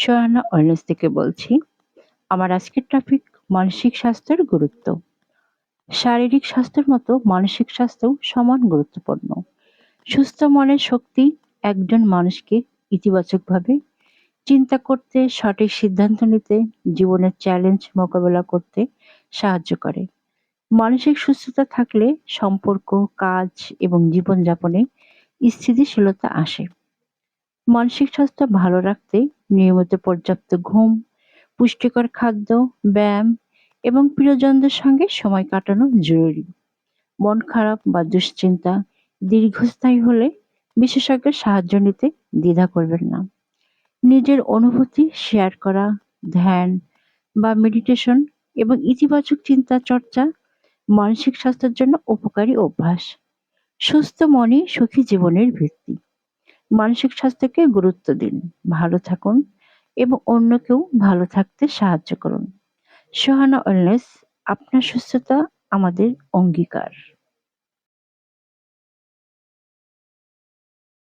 Sohana wellness থেকে বলছি। আমার আজকের টপিক মানসিক স্বাস্থ্যের গুরুত্ব। শারীরিক স্বাস্থ্যের মতো মানসিক স্বাস্থ্যও সমান গুরুত্বপূর্ণ। সুস্থ মনের শক্তি একজন মানুষকে ইতিবাচকভাবে চিন্তা করতে, সঠিক সিদ্ধান্ত নিতে, জীবনের চ্যালেঞ্জ মোকাবেলা করতে সাহায্য করে। মানসিক সুস্থতা থাকলে সম্পর্ক, কাজ এবং জীবনযাপনে স্থিতিশীলতা আসে। মানসিক স্বাস্থ্য ভালো রাখতে নিয়মিত পর্যাপ্ত ঘুম, পুষ্টিকর খাদ্য, ব্যায়াম এবং প্রিয়জনদের সঙ্গে সময় কাটানো জরুরি। মন খারাপ বা দুশ্চিন্তা দীর্ঘস্থায়ী হলে বিশেষজ্ঞের সাহায্য নিতে দ্বিধা করবেন না। নিজের অনুভূতি শেয়ার করা, ধ্যান বা মেডিটেশন এবং ইতিবাচক চিন্তা চর্চা মানসিক স্বাস্থ্যের জন্য উপকারী অভ্যাস। সুস্থ মনই সুখী জীবনের ভিত্তি। মানসিক স্বাস্থ্যকে গুরুত্ব দিন, ভালো থাকুন এবং অন্যকেও ভালো থাকতে সাহায্য করুন। সোহানা ওয়েলনেস আপনার সুস্থতা আমাদের অঙ্গীকার।